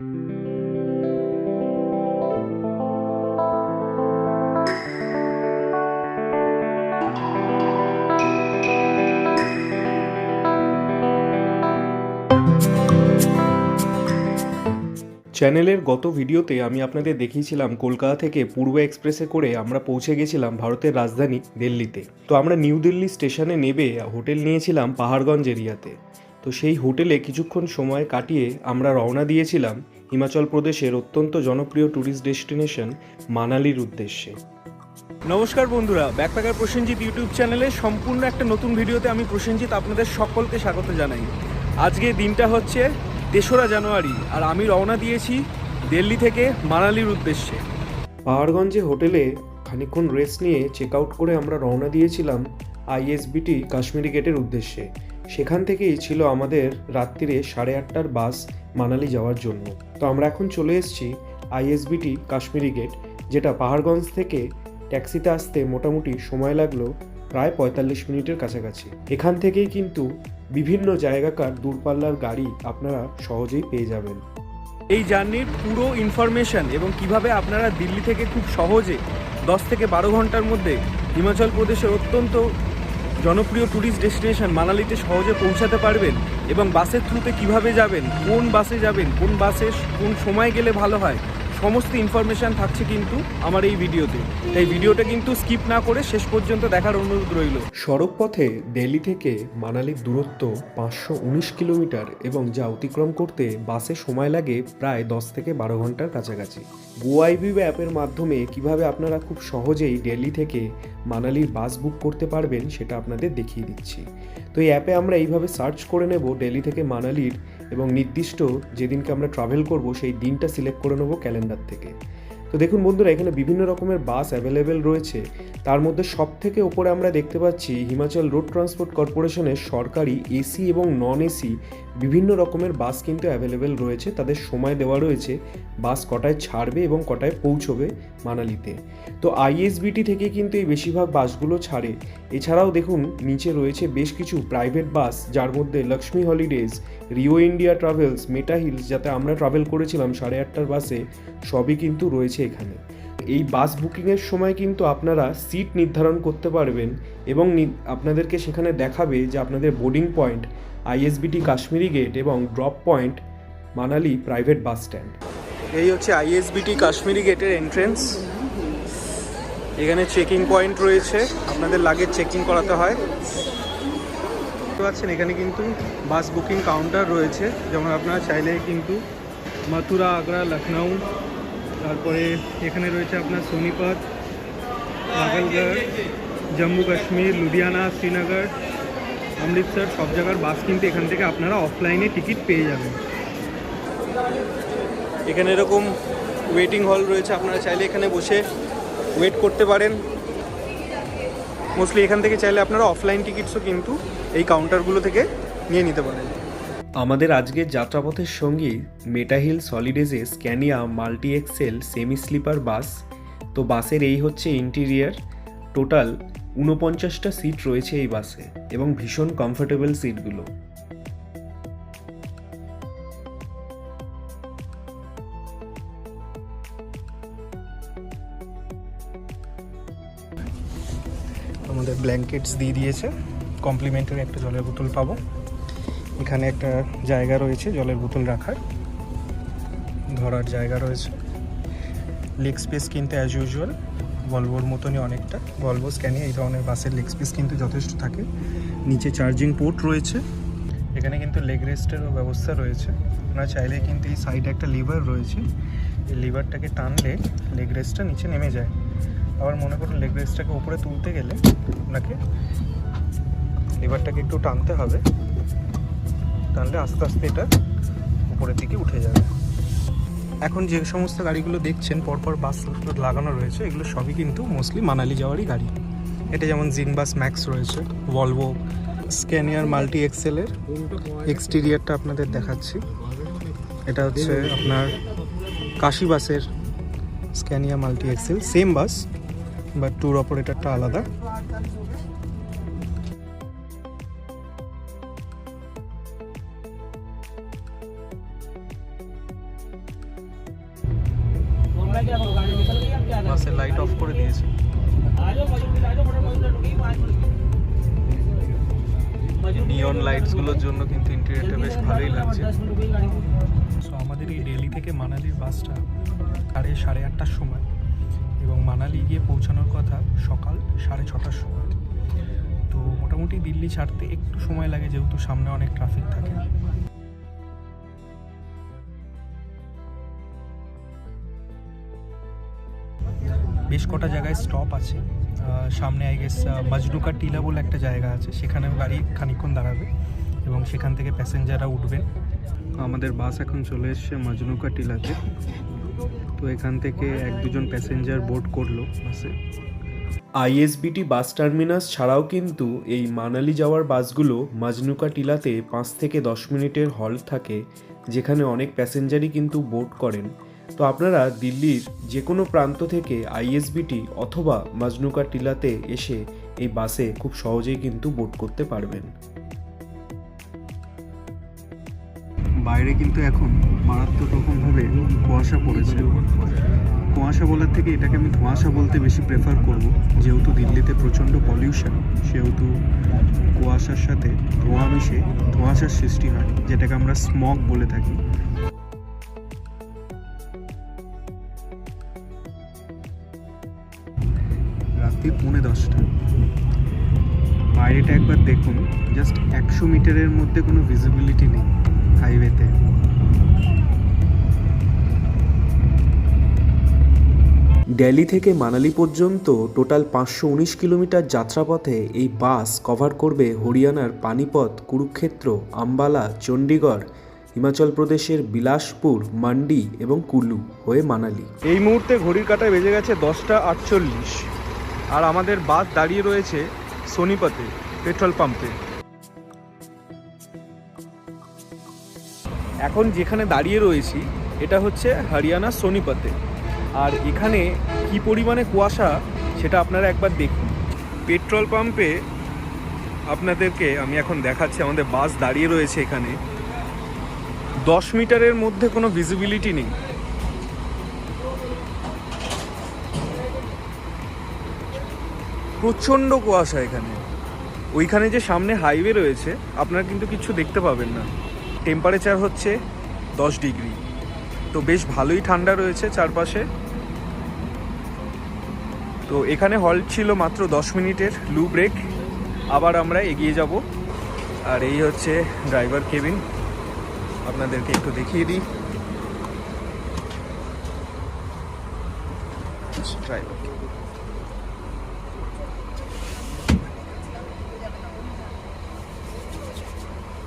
চ্যানেলের গত ভিডিওতে আমি আপনাদের দেখিয়েছিলাম কলকাতা থেকে পূর্ব এক্সপ্রেসে করে আমরা পৌঁছে গেছিলাম ভারতের রাজধানী দিল্লিতে। তো আমরা নিউ দিল্লি স্টেশনে নেবে হোটেল নিয়েছিলাম পাহাড়গঞ্জ এরিয়াতে। তো সেই হোটেলে কিছুক্ষণ সময় কাটিয়ে আমরা রওনা দিয়েছিলাম হিমাচল প্রদেশের অত্যন্ত জনপ্রিয় ট্যুরিস্ট ডেস্টিনেশন মানালির উদ্দেশ্যে। নমস্কার বন্ধুরা ব্যাকপ্যাকার প্রসেনজিৎ ইউটিউব চ্যানেলে সম্পূর্ণ একটা নতুন ভিডিওতে আমি প্রসেনজিৎ আপনাদের সকলকে স্বাগত জানাই। আজকে দিনটা হচ্ছে তেসরা জানুয়ারি আর আমি রওনা দিয়েছি দিল্লি থেকে মানালির উদ্দেশ্যে। পাহাড়গঞ্জে হোটেলে খানিকক্ষণ রেস্ট নিয়ে চেক আউট করে আমরা রওনা দিয়েছিলাম আইএসবিটি কাশ্মীরি গেটের উদ্দেশ্যে। সেখান থেকেই ছিল আমাদের রাত্রিরে সাড়ে আটটার বাস মানালি যাওয়ার জন্য। তো আমরা এখন চলে এসেছি আইএসবিটি কাশ্মীরি গেট, যেটা পাহাড়গঞ্জ থেকে ট্যাক্সিতে আসতে মোটামুটি সময় লাগল প্রায় পঁয়তাল্লিশ মিনিটের কাছাকাছি। এখান থেকেই কিন্তু বিভিন্ন জায়গাকার দূরপাল্লার গাড়ি আপনারা সহজেই পেয়ে যাবেন। এই জার্নির পুরো ইনফরমেশন এবং কীভাবে আপনারা দিল্লি থেকে খুব সহজে দশ থেকে বারো ঘণ্টার মধ্যে হিমাচল প্রদেশের অত্যন্ত জনপ্রিয় ট্যুরিস্ট ডেস্টিনেশন মানালিতে সহজে পৌঁছাতে পারবেন এবং বাসের থ্রুতে কীভাবে যাবেন, কোন বাসে যাবেন, কোন বাসে কোন সময় গেলে ভালো হয় সমস্ত ইনফরমেশন থাকছে কিন্তু আমার এই ভিডিওতে। তাই ভিডিওটা কিন্তু স্কিপ না করে শেষ পর্যন্ত দেখার অনুরোধ রইল। সড়ক পথে দিল্লি থেকে মানালির দূরত্ব পাঁচশো উনিশ কিলোমিটার এবং যা অতিক্রম করতে বাসে সময় লাগে প্রায় দশ থেকে বারো ঘণ্টার কাছাকাছি। গোয়াইবি অ্যাপের মাধ্যমে কীভাবে আপনারা খুব সহজেই দিল্লি থেকে মানালির বাস বুক করতে পারবেন সেটা আপনাদের দেখিয়ে দিচ্ছি। তো এই অ্যাপে আমরা এইভাবে সার্চ করে নেব দিল্লি থেকে মানালির এবং নির্দিষ্ট যেদিনকে আমরা ট্রাভেল করব সেই দিনটা সিলেক্ট করে নেব ক্যালেন্ডার থেকে। তো দেখুন বন্ধুরা, এখানে বিভিন্ন রকমের বাস অ্যাভেলেবেল রয়েছে। তার মধ্যে সব থেকে ওপরে আমরা দেখতে পাচ্ছি হিমাচল রোড ট্রান্সপোর্ট কর্পোরেশনের সরকারি এসি এবং নন এসি বিভিন্ন রকমের বাস কিন্তু অ্যাভেলেবেল রয়েছে। তাদের সময় দেওয়া রয়েছে। বাস কটায় ছাড়বে এবং কটায় পৌঁছবে মানালিতে। তো আইএসবিটি থেকে কিন্তু এই বেশিরভাগ বাসগুলো ছাড়ে। এছাড়াও দেখুন, নিচে রয়েছে বেশ কিছু প্রাইভেট বাস, যার মধ্যে Lakshmi holidays Rio India travels Meta Hills যাতে আমরা ট্রাভেল করেছিলাম সাড়ে আটটার বাসে, সবই কিন্তু রয়েছে এখানে। এই বাস বুকিংয়ের সময় কিন্তু আপনারা সিট নির্ধারণ করতে পারবেন এবং আপনাদেরকে সেখানে দেখাবে যে আপনাদের boarding point ISBT Kashmiri gate এবং drop point Manali private bus stand এই হচ্ছে আইএসবিটি কাশ্মীরি গেটের এন্ট্রেন্স এখানে চেকিং পয়েন্ট রয়েছে। আপনাদের লাগেজ চেকিং করাতে হয়। দেখতে পাচ্ছেন, এখানে কিন্তু বাস বুকিং কাউন্টার রয়েছে। যেমন আপনারা চাইলে কিন্তু মথুরা, আগ্রা লখনৌ তারপরে এখানে রয়েছে আপনার সোনিপত নাগলগড়, জম্মু কাশ্মীর, লুধিয়ানা, শ্রীনগর, অমৃতসর, সব জায়গার বাস কিন্তু এখান থেকে আপনারা অফলাইনে টিকিট পেয়ে যাবেন। এখানে এরকম ওয়েটিং হল রয়েছে, আপনারা চাইলে এখানে বসে ওয়েট করতে পারেন। মোস্টলি এখান থেকে চাইলে আপনারা অফলাইন টিকিটসও কিন্তু এই কাউন্টারগুলো থেকে নিয়ে নিতে পারেন। আমাদের আজকের যাত্রাপথের সঙ্গী মেটাহিল সলিডেজে Scania multi axle semi sleeper bus. তো বাসের এই হচ্ছে ইন্টেরিয়ার টোটাল ঊনপঞ্চাশটা সিট রয়েছে এই বাসে এবং ভীষণ কমফোর্টেবল সিটগুলো আমাদের ব্ল্যাঙ্কেটস দিয়ে দিয়েছে। কমপ্লিমেন্টারি একটা জলের বোতল পাবো। এখানে একটা জায়গা রয়েছে জলের বোতল রাখার। ধরার জায়গা রয়েছে। লেগ স্পেস কিন্তু অ্যাজ ইউজুয়াল ভলভোর মতনই অনেকটা। ভলভো স্ক্যানে এই ধরনের বাসের লেগ স্পেস কিন্তু যথেষ্ট থাকে। নিচে চার্জিং পোর্ট রয়েছে। এখানে কিন্তু লেগ রেস্টেরও ব্যবস্থা রয়েছে। আপনারা চাইলে কিন্তু এই সাইডে একটা লিভার রয়েছে। এই লিভারটাকে টানলে লেগ রেস্টটা নিচে নেমে যায়। আবার মনে করুন লেগ রেস্টটাকে উপরে তুলতে গেলে আপনাকে লিভারটাকে একটু টানতে হবে। টানলে আস্তে আস্তে এটা উপরের দিকে উঠে যাবে। এখন যে সমস্ত গাড়িগুলো দেখছেন, পরপর বাস লাগানো রয়েছে, এগুলো সবই কিন্তু মোস্টলি মানালি যাওয়ারই গাড়ি। এটা যেমন জিন বাস ম্যাক্স রয়েছে ভলভো স্ক্যানিয়ার মাল্টি এক্সেলের এক্সটেরিয়ারটা আপনাদের দেখাচ্ছি। এটা হচ্ছে আপনার কাশি বাসের Scania multi axle same bus but tour অপারেটরটা আলাদা। মানালি গিয়ে পৌঁছানোর কথা সকাল সাড়ে ছটার সময়। তো মোটামুটি দিল্লি ছাড়তে একটু সময় লাগে, যেহেতু সামনে অনেক ট্রাফিক থাকে। বেশ কটা জায়গায় স্টপ আছে। সামনে আই গেস মাজনুকা টিলা বলে একটা জায়গা আছে। সেখানেও গাড়ি খানিকক্ষণ দাঁড়াবে এবং সেখান থেকে প্যাসেঞ্জাররা উঠবেন। আমাদের বাস এখন চলে এসছে মাজনুকা টিলাতে। তো এখান থেকে এক দুজন প্যাসেঞ্জার বোর্ড করল বাসে আইএসবিটি বাস টার্মিনাস ছাড়াও কিন্তু এই মানালি যাওয়ার বাসগুলো মাজনুকা টিলাতে পাঁচ থেকে দশ মিনিটের হল্ট থাকে যেখানে অনেক প্যাসেঞ্জারই কিন্তু বোট করেন। তো আপনারা দিল্লির যে কোনো প্রান্ত থেকে আইএসবিটি অথবা মাজনুকা টিলাতে এসে এই বাসে খুব সহজেই কিন্তু বোট করতে পারবেন। বাইরে কিন্তু এখন মারাত্মক রকমভাবে কুয়াশা পড়েছে। কুয়াশা বলার থেকে এটাকে আমি ধোঁয়াশা বলতে বেশি প্রেফার করব, যেহেতু দিল্লিতে প্রচণ্ড পলিউশন সেহেতু কুয়াশার সাথে ধোঁয়া মিশে ধোঁয়াশার সৃষ্টি হয়, যেটাকে আমরা স্মগ বলে থাকি। রাত্রি পৌনে দশটা। বাইরেটা একবার দেখুন জাস্ট একশো মিটারের মধ্যে কোনো ভিজিবিলিটি নেই হাইওয়েতে দিল্লি থেকে মানালি পর্যন্ত টোটাল পাঁচশো উনিশ কিলোমিটার যাত্রাপথে এই বাস কভার করবে হরিয়ানার পানিপথ, কুরুক্ষেত্র, আম্বালা, চণ্ডীগড়, হিমাচল প্রদেশের বিলাসপুর, মান্ডি এবং কুলু হয়ে মানালি। এই মুহূর্তে ঘড়ির কাঁটায় বেজে গেছে দশটা আটচল্লিশ। আর আমাদের বাস দাঁড়িয়ে রয়েছে সোনিপতে, পেট্রোল পাম্পে। এখন যেখানে দাঁড়িয়ে রয়েছি, এটা হচ্ছে হরিয়ানা সোনিপতে। আর এখানে কি পরিমাণে কুয়াশা সেটা আপনারা একবার দেখুন। পেট্রোল পাম্পে আপনাদেরকে আমি এখন দেখাচ্ছি, আমাদের বাস দাঁড়িয়ে রয়েছে এখানে। দশ মিটারের মধ্যে কোনো ভিজিবিলিটি নেই। প্রচণ্ড কুয়াশা এখানে। ওইখানে যে সামনে হাইওয়ে রয়েছে, আপনারা কিন্তু কিছু দেখতে পাবেন না। টেম্পারেচার হচ্ছে দশ ডিগ্রি। তো বেশ ভালোই ঠান্ডা রয়েছে চারপাশে তো এখানে হল্ট ছিল মাত্র দশ মিনিটের লু ব্রেক আবার আমরা এগিয়ে যাব আর এই হচ্ছে ড্রাইভার কেবিন আপনাদেরকে একটু দেখিয়ে দিই ড্রাইভার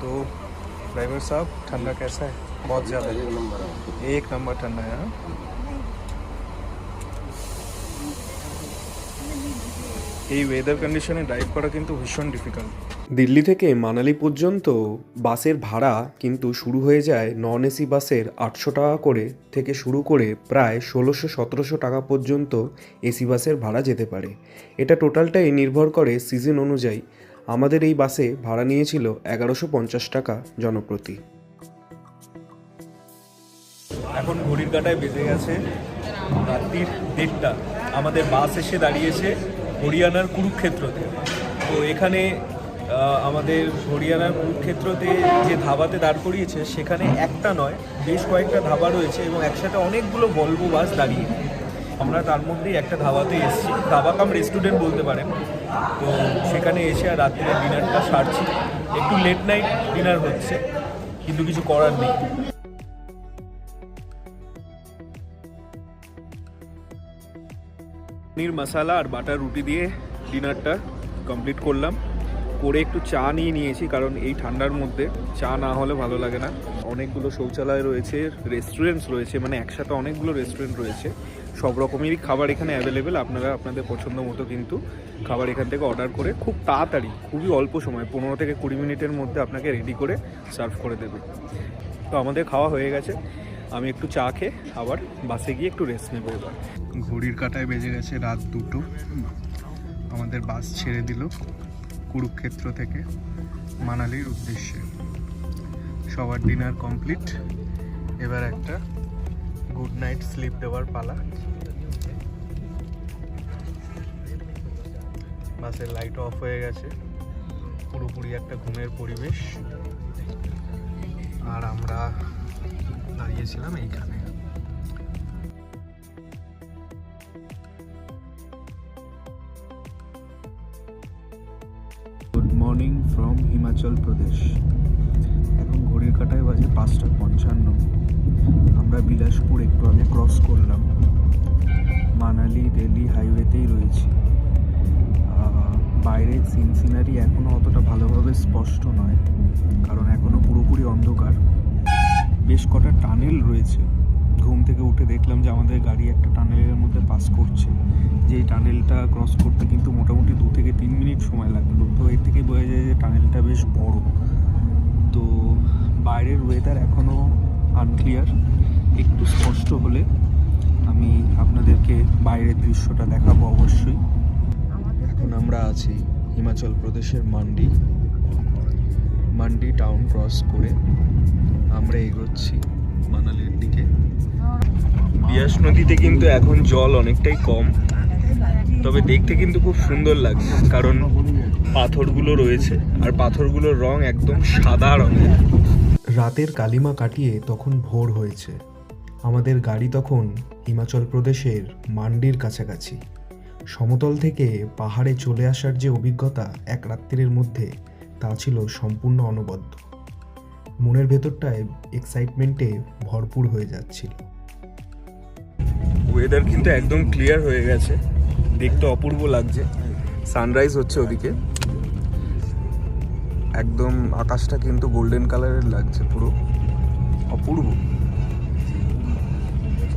तो ड्राइवर साहब ठंडा कैसा है बहुत ज़्यादा है एक नंबर ठंडा है हाँ? এই ওয়েদার কন্ডিশনে ড্রাইভ করা কিন্তু ভীষণ ডিফিকাল্ট দিল্লি থেকে মানালি পর্যন্ত বাসের ভাড়া কিন্তু শুরু হয়ে যায় নন এসি বাসের আটশো টাকা করে থেকে শুরু করে প্রায় ষোলোশো সতেরোশো টাকা পর্যন্ত এসি বাসের ভাড়া যেতে পারে এটা টোটালটাই নির্ভর করে সিজন অনুযায়ী আমাদের এই বাসে ভাড়া নিয়েছিল এগারোশো পঞ্চাশ টাকা জনপ্রতি এখন ঘড়ির কাটায় বেজে গেছে রাত্রির দেড়টা। আমাদের বাস এসে দাঁড়িয়েছে হরিয়ানার কুরুক্ষেত্রতে। তো এখানে আমাদের হরিয়ানার কুরুক্ষেত্রতে যে ধাবাতে দাঁড় করিয়েছে, সেখানে একটা নয়, বেশ কয়েকটা ধাবা রয়েছে এবং একসাথে অনেকগুলো ভলভো বাস দাঁড়িয়ে। আমরা তার মধ্যেই একটা ধাবাতে এসেছি। ধাবা কাম রেস্টুরেন্ট বলতে পারেন। তো সেখানে এসে আর রাত্রে ডিনারটা সারছি। একটু লেট নাইট ডিনার হচ্ছে, কিন্তু কিছু করার নেই। পনির মশালা আর বাটার রুটি দিয়ে ডিনারটা কমপ্লিট করলাম। করে একটু চা নিয়ে নিয়েছি, কারণ এই ঠান্ডার মধ্যে চা না হলে ভালো লাগে না। অনেকগুলো শৌচালয় রয়েছে রেস্টুরেন্টস রয়েছে মানে একসাথে অনেকগুলো রেস্টুরেন্ট রয়েছে। সব রকমেরই খাবার এখানে অ্যাভেলেবেল আপনারা আপনাদের পছন্দ মতো কিন্তু খাবার এখান থেকে অর্ডার করে খুব তাড়াতাড়ি, খুবই অল্প সময়, পনেরো থেকে কুড়ি মিনিটের মধ্যে আপনাকে রেডি করে সার্ভ করে দেবে। তো আমাদের খাওয়া হয়ে গেছে। আমি একটু চা খেয়ে আবার বাসে গিয়ে একটু রেস্ট নেব এবার। ঘড়ির কাটায় বেজে গেছে রাত দুটো। আমাদের বাস ছেড়ে দিল কুরুক্ষেত্র থেকে মানালির উদ্দেশ্যে। সবার ডিনার কমপ্লিট এবার একটা গুড নাইট স্লিপ দেওয়ার পালা। বাসের লাইট অফ হয়ে গেছে। পুরোপুরি একটা ঘুমের পরিবেশ। আর আমরা দাঁড়িয়েছিলাম এইখানে good morning from Himachal Pradesh এখন ঘড়ির কাটায় বাজে পাঁচটা পঞ্চান্ন। আমরা বিলাসপুর একটু আগে ক্রস করলাম। মানালি, দিল্লি হাইওয়েতেই রয়েছি। বাইরের সিন সিনারি এখনও অতটা ভালোভাবে স্পষ্ট নয়। কারণ এখনও পুরোপুরি অন্ধকার। বেশ কটা টানেল রয়েছে। ঘুম থেকে উঠে দেখলাম যে আমাদের গাড়ি একটা টানেলের মধ্যে পাস করছে। যে টানেলটা ক্রস করতে কিন্তু মোটামুটি দু থেকে তিন মিনিট সময় লাগল তো এর থেকে বোঝা যায় যে টানেলটা বেশ বড়। তো বাইরের ওয়েদার এখনও আনক্লিয়ার একটু স্পষ্ট হলে আমি আপনাদেরকে বাইরের দৃশ্যটা দেখাবো অবশ্যই। এখন আমরা আছি হিমাচল প্রদেশের মান্ডি। মান্ডি টাউন ক্রস করে। আমরা এগোচ্ছি মানালির দিকে। বিয়াস নদীতে কিন্তু এখন জল অনেকটাই কম, তবে দেখতে কিন্তু খুব সুন্দর লাগছে, কারণ পাথরগুলো রয়েছে, আর পাথরগুলোর রং একদম সাদা রঙের। রাতের কালিমা কাটিয়ে তখন ভোর হয়েছে। আমাদের গাড়ি তখন হিমাচল প্রদেশের মান্ডির কাছাকাছি। সমতল থেকে পাহাড়ে চলে আসার যে অভিজ্ঞতা এক রাত্রির মধ্যে, তা ছিল সম্পূর্ণ অনবদ্য। মনের ভেতরটায় এক্সাইটমেন্টে ভরপুর হয়ে যাচ্ছিল। ওয়েদার কিন্তু একদম ক্লিয়ার হয়ে গেছে। দেখতে অপূর্ব লাগছে। সানরাইজ হচ্ছে ওদিকে। একদম আকাশটা কিন্তু গোল্ডেন কালারের লাগছে পুরো। অপূর্ব।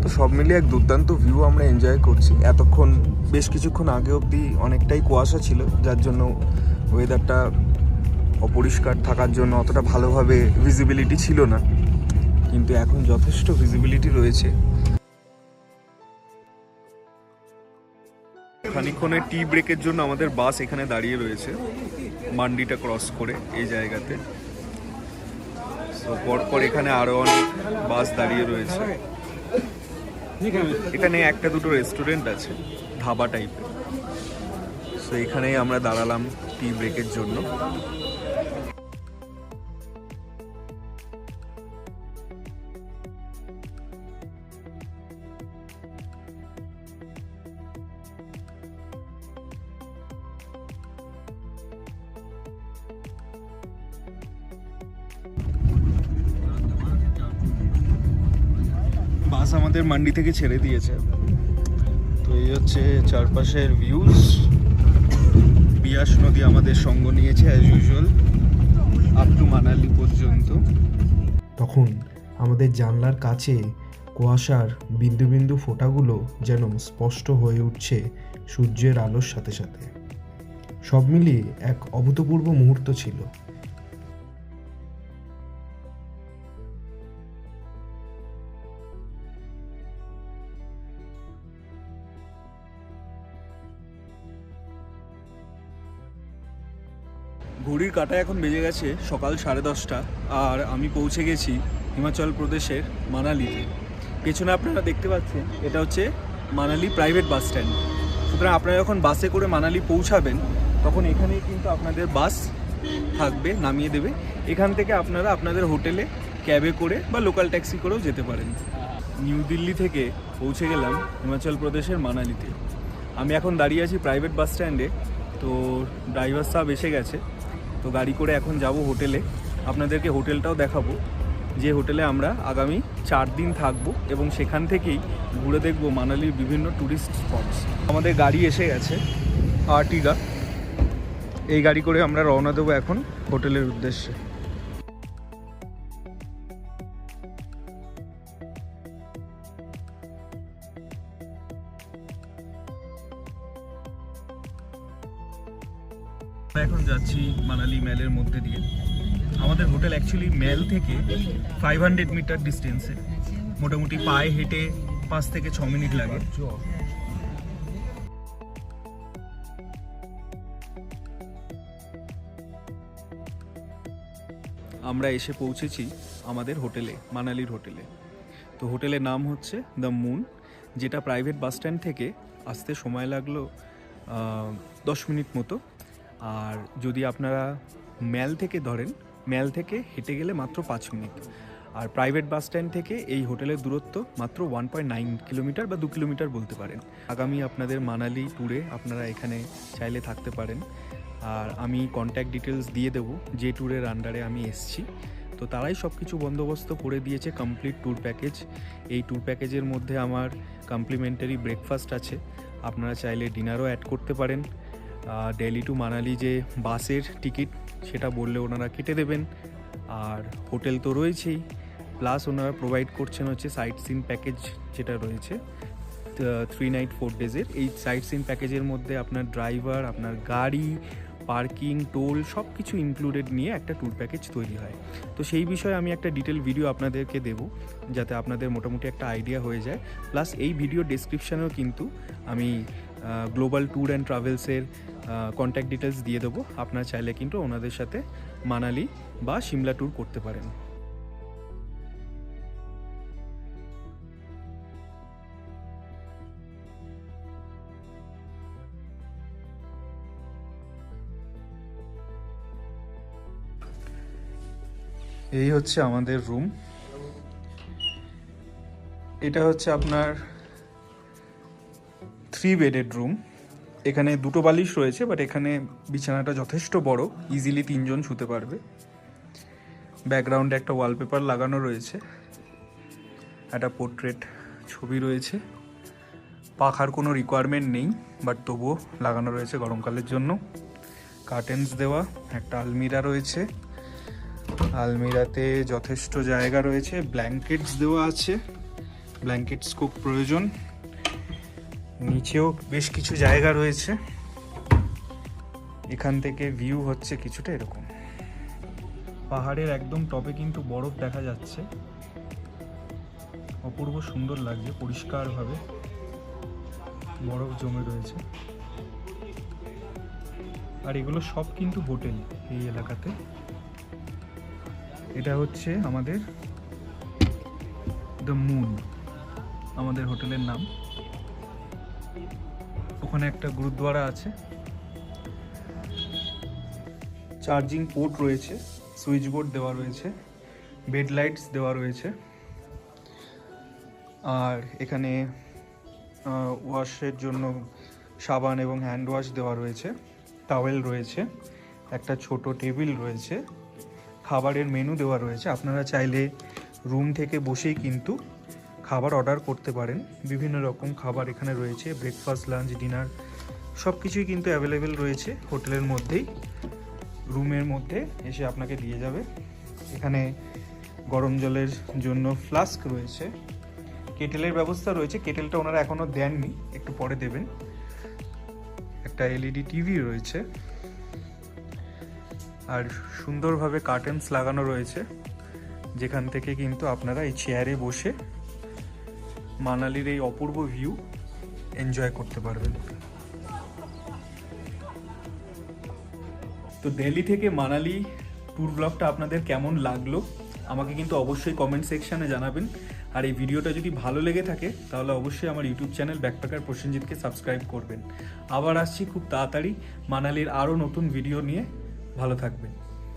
তো সব মিলিয়ে এক দুর্দান্ত ভিউ আমরা এনজয় করছি। এতক্ষণ, বেশ কিছুক্ষণ আগে অবধি অনেকটাই কুয়াশা ছিল, যার জন্য ওয়েদারটা অপরিষ্কার থাকার জন্য অতটা ভালোভাবে ভিজিবিলিটি ছিল না। কিন্তু এখন যথেষ্ট ভিজিবিলিটি রয়েছে। খানিক্ষণের টি ব্রেকের জন্য আমাদের বাস এখানে দাঁড়িয়ে রয়েছে, মান্ডিটা ক্রস করে এই জায়গাতে। পরপর এখানে আরও অনেক বাস দাঁড়িয়ে রয়েছে। এখানে একটা দুটো রেস্টুরেন্ট আছে, ধাবা টাইপের তো এখানেই আমরা দাঁড়ালাম টি ব্রেকের জন্য। বাস আমাদের মান্ডি থেকে ছেড়ে দিয়েছে। তো এই হচ্ছে চারপাশের ভিউজ বিয়াস নদী আমাদের সঙ্গ নিয়েছে as usual up to Manali পর্যন্ত। তখন আমাদের জানলার কাছে কুয়াশার বিন্দু বিন্দু ফোঁটাগুলো যেন স্পষ্ট হয়ে উঠছে সূর্যের আলোর সাথে সাথে। সব মিলিয়ে এক অভূতপূর্ব মুহূর্ত ছিল। ঘড়ির কাটা এখন বেজে গেছে সকাল সাড়ে দশটা, আর আমি পৌঁছে গেছি হিমাচল প্রদেশের মানালিতে। পেছনে আপনারা দেখতে পাচ্ছেন, এটা হচ্ছে মানালি প্রাইভেট বাস স্ট্যান্ড। সুতরাং আপনারা যখন বাসে করে মানালি পৌঁছাবেন, তখন এখানেই কিন্তু আপনাদের বাস থাকবে, নামিয়ে দেবে। এখান থেকে আপনারা আপনাদের হোটেলে ক্যাবে করে বা লোকাল ট্যাক্সি করেও যেতে পারেন। নিউ দিল্লি থেকে পৌঁছে গেলাম হিমাচল প্রদেশের মানালিতে। আমি এখন দাঁড়িয়ে আছি প্রাইভেট বাস স্ট্যান্ডে, তো ড্রাইভার সাহেব এসে গেছে। তো গাড়ি করে এখন যাব হোটেলে। আপনাদেরকে হোটেলটাও দেখাবো। যে হোটেলে আমরা আগামী চার দিন থাকব এবং সেখান থেকেই ঘুরে দেখব মানালির বিভিন্ন ট্যুরিস্ট স্পটস আমাদের গাড়ি এসে গেছে, আর্টিগা। এই গাড়ি করে আমরা রওনা দেবো এখন হোটেলের উদ্দেশ্যে। হোটেল অ্যাকচুয়ালি ম্যাল থেকে ফাইভ হান্ড্রেড মিটার ডিস্টেন্সে মোটামুটি পায়ে হেঁটে পাঁচ থেকে ছ মিনিট লাগে। আমরা এসে পৌঁছেছি আমাদের হোটেলে, মানালির হোটেলে। তো হোটেলের নাম হচ্ছে দ্য মুন, যেটা প্রাইভেট বাস স্ট্যান্ড থেকে আসতে সময় লাগল দশ মিনিট মতো। আর যদি আপনারা ম্যাল থেকে ধরেন ম্যাল থেকে হেঁটে গেলে মাত্র পাঁচ মিনিট। আর প্রাইভেট বাস স্ট্যান্ড থেকে এই হোটেলের দূরত্ব মাত্র ওয়ান পয়েন্ট নাইন কিলোমিটার বা দু কিলোমিটার বলতে পারেন। আগামী আপনাদের মানালি ট্যুরে আপনারা এখানে চাইলে থাকতে পারেন। আর আমি কন্ট্যাক্ট ডিটেলস দিয়ে দেবো যে ট্যুরের আন্ডারে আমি এসছি। তো তারাই সব কিছু বন্দোবস্ত করে দিয়েছে কমপ্লিট ট্যুর প্যাকেজ এই ট্যুর প্যাকেজের মধ্যে আমার কমপ্লিমেন্টারি ব্রেকফাস্ট আছে। আপনারা চাইলে ডিনারও অ্যাড করতে পারেন। দিল্লি টু মানালি যে বাসের টিকিট সেটা বললে ওনারা কেটে দেবেন। আর হোটেল তো রয়েছেই। প্লাস ওনারা প্রোভাইড করছেন হচ্ছে সাইট সিন প্যাকেজ যেটা রয়েছে থ্রি নাইট ফোর ডেজের এই সাইট সিন প্যাকেজের মধ্যে আপনার ড্রাইভার আপনার গাড়ি পার্কিং টোল সব কিছু ইনক্লুডেড নিয়ে একটা ট্যুর প্যাকেজ তৈরি হয়। তো সেই বিষয়ে আমি একটা ডিটেল ভিডিও আপনাদেরকে দেবো, যাতে আপনাদের মোটামুটি একটা আইডিয়া হয়ে যায়। প্লাস এই ভিডিও ডেসক্রিপশানেও কিন্তু আমি গ্লোবাল ট্যুর অ্যান্ড ট্রাভেলসের কন্ট্যাক্ট ডিটেলস দিয়ে দেবো। আপনারা চাইলে কিন্তু ওনাদের সাথে মানালি বা সিমলা ট্যুর করতে পারেন। এই হচ্ছে আমাদের রুম এটা হচ্ছে আপনার থ্রি বেডেড রুম। এখানে দুটো বালিশ রয়েছে বাট এখানে বিছানাটা যথেষ্ট বড়। ইজিলি তিনজন শুতে পারবে। ব্যাকগ্রাউন্ডে একটা ওয়ালপেপার লাগানো রয়েছে। একটা পোর্ট্রেট ছবি রয়েছে। পাখার কোনো রিকোয়ারমেন্ট নেই বাট তবুও লাগানো রয়েছে গরমকালের জন্য। কার্টেন্স দেওয়া, একটা আলমিরা রয়েছে। আলমিরাতে যথেষ্ট জায়গা রয়েছে। ব্ল্যাঙ্কেটস দেওয়া আছে। ব্ল্যাঙ্কেটস খুব প্রয়োজন। নিচেও বেশ কিছু জায়গা রয়েছে। এখান থেকে ভিউ হচ্ছে কিছুটা এরকম। পাহাড়ের একদম টপে কিন্তু বরফ দেখা যাচ্ছে। অপূর্ব সুন্দর লাগছে পরিষ্কারভাবে বরফ জমে রয়েছে। আর এগুলো সব কিন্তু হোটেল এই এলাকাতে। এটা হচ্ছে আমাদের দ্য মুন আমাদের হোটেলের নাম। ওখানে একটা গুরুদ্বারা আছে। চার্জিং পোর্ট রয়েছে, সুইচ বোর্ড দেওয়া রয়েছে, বেড লাইটস দেওয়া রয়েছে। আর এখানে ওয়াশের জন্য সাবান এবং হ্যান্ড ওয়াশ দেওয়া রয়েছে, টাওয়েল রয়েছে, একটা ছোট টেবিল রয়েছে, খাবারের মেনু দেওয়া রয়েছে। আপনারা চাইলে রুম থেকে বসেই কিন্তু খাবার অর্ডার করতে পারেন। বিভিন্ন রকম খাবার এখানে রয়েছে ব্রেকফাস্ট লাঞ্চ ডিনার সব কিছুই কিন্তু অ্যাভেলেবেল রয়েছে হোটেলের মধ্যেই। রুমের মধ্যে এসে আপনাকে দিয়ে যাবে। এখানে গরম জলের জন্য ফ্লাস্ক রয়েছে। কেটেলের ব্যবস্থা রয়েছে। কেটেলটা ওনারা এখনও দেননি, একটু পরে দেবেন। একটা এলইডি টিভি রয়েছে। আর সুন্দরভাবে কার্টেন্স লাগানো রয়েছে। যেখান থেকে কিন্তু আপনারা এই চেয়ারে বসে মানালির এই অপূর্ব ভিউ এনজয় করতে পারবেন তো দিল্লি থেকে মানালি ট্যুর ব্লগটা আপনাদের কেমন লাগল? আমাকে কিন্তু অবশ্যই কমেন্ট সেকশানে জানাবেন। আর এই ভিডিওটা যদি ভালো লেগে থাকে, তাহলে অবশ্যই আমার ইউটিউব চ্যানেল ব্যাকপ্যাকার প্রসেনজিৎকে সাবস্ক্রাইব করবেন। আবার আসছি খুব তাড়াতাড়ি মানালির আরও নতুন ভিডিও নিয়ে। ভালো থাকবেন।